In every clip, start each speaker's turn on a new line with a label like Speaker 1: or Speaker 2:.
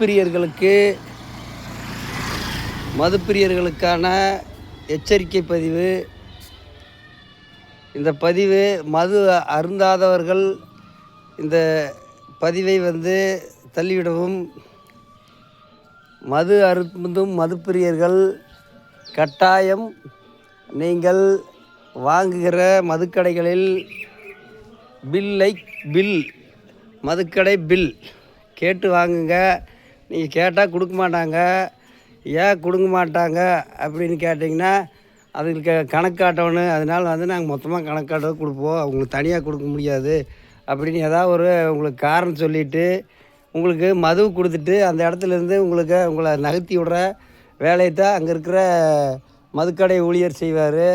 Speaker 1: பிரியர்களுக்கு மதுப்பிரியர்களுக்கான எச்சரிக்கை பதிவு. இந்த பதிவு மது அருந்தாதவர்கள் இந்த பதிவை வந்து தள்ளிவிடவும். மது அருந்தும் மதுப்பிரியர்கள் கட்டாயம் நீங்கள் வாங்குகிற மதுக்கடைகளில் பில்லை பில் மதுக்கடை பில் கேட்டு வாங்குங்க. நீங்கள் கேட்டால் கொடுக்க மாட்டாங்க. ஏன் கொடுக்க மாட்டாங்க அப்படின்னு கேட்டிங்கன்னா அதுக்கு கணக்கு காட்டணும். அதனால் வந்து நாங்கள் மொத்தமாக கணக்கு காட்ட கொடுப்போம். அவங்களுக்கு தனியாக கொடுக்க முடியாது. அப்படின்னு ஏதாவது ஒரு உங்களுக்கு காரணம் சொல்லிவிட்டு உங்களுக்கு மது கொடுத்துட்டு அந்த இடத்துல இருந்து உங்களுக்கு உங்களை நகர்த்தி விடுற வேலையை தான் அங்கே இருக்கிற மதுக்கடை ஊழியர் செய்வார்.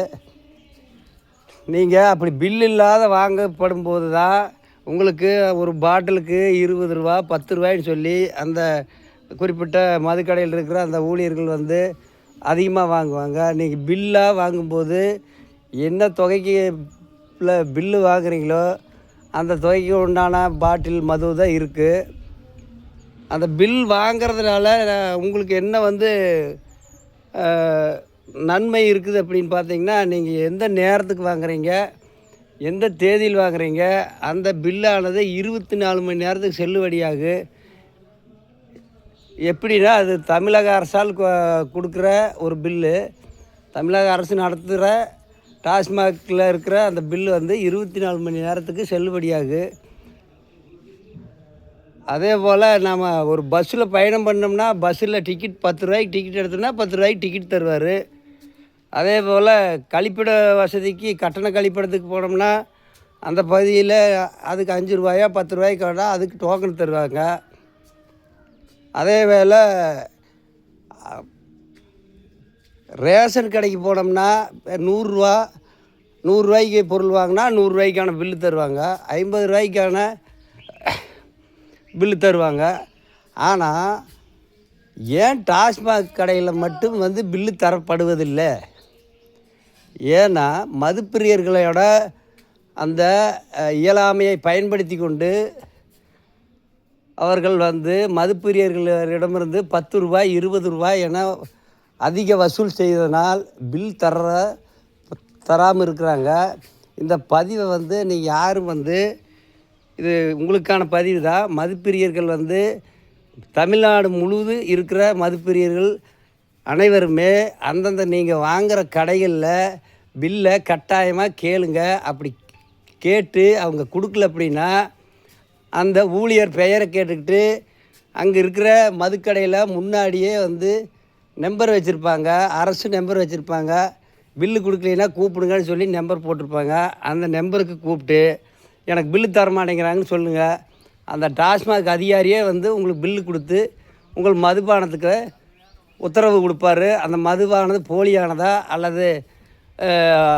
Speaker 1: நீங்கள் அப்படி பில் இல்லாத வாங்கப்படும் போது தான் உங்களுக்கு ஒரு பாட்டிலுக்கு இருபது ரூபா பத்து ரூபாய்ன்னு சொல்லி அந்த குறிப்பிட்ட மதுக்கடையில் இருக்கிற அந்த ஊழியர்கள் வந்து அதிகமாக வாங்குவாங்க. நீங்கள் பில்லாக வாங்கும்போது என்ன தொகைக்கு பில்லு வாங்குறீங்களோ அந்த தொகைக்கு உண்டான பாட்டில் மது தான் இருக்குது அந்த பில் வாங்குறதுனால உங்களுக்கு என்ன வந்து நன்மை இருக்குது அப்படின்னு பார்த்தீங்கன்னா நீங்கள் எந்த நேரத்துக்கு வாங்குறீங்க எந்த தேதியில் வாங்குறீங்க அந்த பில்லானது இருபத்தி நாலு மணி நேரத்துக்கு செல்லுபடியாகு. எப்படின்னா அது தமிழக அரசால் கொடுக்குற ஒரு பில்லு. தமிழக அரசு நடத்துகிற டாஸ்மாகில் இருக்கிற அந்த பில்லு வந்து இருபத்தி நாலு மணி நேரத்துக்கு செல்லுபடியாகு. அதே போல் நாம் ஒரு பஸ்ஸில் பயணம் பண்ணோம்னா பஸ்ஸில் டிக்கெட் பத்து ரூபாய்க்கு டிக்கெட் எடுத்தோம்னா பத்து ரூபாய்க்கு டிக்கெட் தருவார். அதே போல் கழிப்பிட வசதிக்கு கட்டண கழிப்பிடத்துக்கு போனோம்னா அந்த பகுதியில் அதுக்கு அஞ்சு ரூபாயோ பத்து ரூபாய்க்கு வேணால் அதுக்கு டோக்கன் தருவாங்க. அதே வேளை ரேஷன் கடைக்கு போனோம்னா நூறுரூவா நூறுரூவாய்க்கு பொருள் வாங்கினா நூறுரூவாய்க்கான பில்லு தருவாங்க. ஐம்பது ரூபாய்க்கான பில்லு தருவாங்க. ஆனால் ஏன் டாஸ்மாக் கடையில் மட்டும் வந்து பில்லு தரப்படுவதில்லை? ஏன்னா மதுப்பிரியர்களோட அந்த இயலாமையை பயன்படுத்தி கொண்டு அவர்கள் வந்து மதுப்பிரியர்களிடமிருந்து பத்து ரூபாய் இருபது ரூபாய் என அதிக வசூல் செய்ததனால் பில் தர தராமல் இருக்கிறாங்க. இந்த பதிவை வந்து நீங்கள் யாரும் வந்து இது உங்களுக்கான பதிவு தான். மதுப்பிரியர்கள் வந்து தமிழ்நாடு முழுவதும் இருக்கிற மதுப்பிரியர்கள் அனைவருமே அந்தந்த நீங்கள் வாங்குகிற கடைகளில் பில்லை கட்டாயமாக கேளுங்க. அப்படி கேட்டு அவங்க கொடுக்கல அப்படின்னா அந்த ஊழியர் பெயரை கேட்டுக்கிட்டு அங்கே இருக்கிற மதுக்கடையில் முன்னாடியே வந்து நம்பர் வச்சுருப்பாங்க. அரசு நம்பர் வச்சுருப்பாங்க. பில்லு கொடுக்கலைன்னா கூப்பிடுங்கன்னு சொல்லி நம்பர் போட்டிருப்பாங்க. அந்த நம்பருக்கு கூப்பிட்டு எனக்கு பில்லு தரமாட்டேங்கிறாங்கன்னு சொல்லுங்கள் அந்த டாஸ்மாக் அதிகாரியே வந்து உங்களுக்கு பில்லு கொடுத்து உங்கள் மதுபானத்துக்கு உத்தரவு கொடுப்பாரு. அந்த மதுவானது போலியானதா அல்லது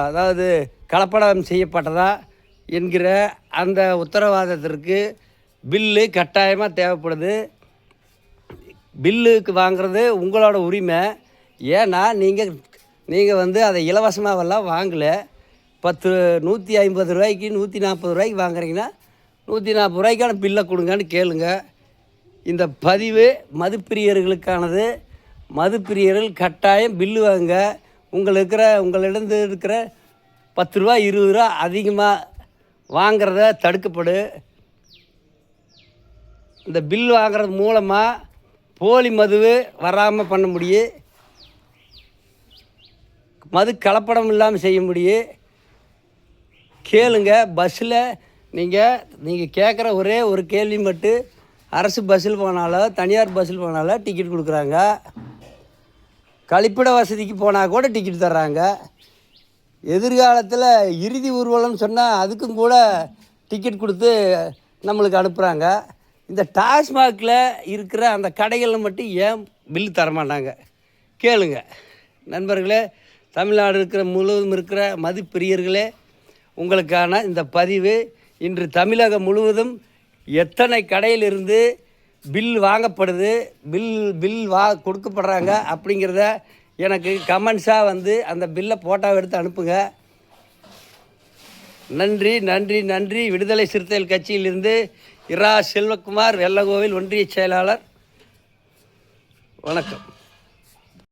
Speaker 1: அதாவது கலப்படம் செய்யப்பட்டதா என்கிற அந்த உத்தரவாதத்திற்கு பில்லு கட்டாயமாக தேவைப்படுது. பில்லுக்கு வாங்குறது உங்களோட உரிமை. ஏன்னா நீங்கள் நீங்கள் வந்து அதை இலவசமாகவெல்லாம் வாங்கலை. பத்து நூற்றி ஐம்பது ரூபாய்க்கு நூற்றி நாற்பது ரூபாய்க்கு வாங்குறீங்கன்னா நூற்றி நாற்பது ரூபாய்க்கான பில்லை கொடுங்கன்னு கேளுங்க. இந்த பதிவு மதுப்பிரியர்களுக்கானது. மதுப்பிரியர்கள் கட்டாயம் பில்லு வாங்க உங்கள் இருக்கிற உங்களிடம் இருக்கிற பத்து ரூபா இருபது ரூபா அதிகமாக வாங்குறத தடுக்கப்படு. இந்த பில் வாங்குறது மூலமாக போலி மதுவு வராமல் பண்ண முடியும் மது கலப்படம் இல்லாமல் செய்ய முடியும் கேளுங்க பஸ்ஸில் நீங்கள் நீங்கள் கேட்குற ஒரே ஒரு கேள்வி மட்டும் அரசு பஸ்ஸில் போனாலோ தனியார் பஸ்ஸில் போனாலோ டிக்கெட் கொடுக்குறாங்க. கழிப்பிட வசதிக்கு போனால் கூட டிக்கெட் தர்றாங்க. எதிர்காலத்தில் இறுதி ஊர்வலம்னு சொன்னால் அதுக்கும் கூட டிக்கெட் கொடுத்து நம்மளுக்கு அனுப்புகிறாங்க இந்த டாஸ்மாகில் இருக்கிற அந்த கடைகளில் மட்டும் ஏன் பில்லு தரமாட்டாங்க? கேளுங்க. நண்பர்களே தமிழ்நாடு இருக்கிற முழுவதும் இருக்கிற மதிப்பிரியர்களே உங்களுக்கான இந்த பதிவு இன்று தமிழகம் முழுவதும் எத்தனை கடையிலிருந்து பில் வாங்கப்படுது பில் பில் வா கொடுக்கப்படுறாங்க அப்படிங்கிறத எனக்கு கமெண்ட்ஸாக வந்து அந்த பில்லை ஃபோட்டோ எடுத்து அனுப்புங்க. நன்றி நன்றி நன்றி. விடுதலை சிறுத்தைகள் கட்சியிலிருந்து இரா செல்வகுமார் வெள்ளகோவில் ஒன்றிய செயலாளர். வணக்கம்.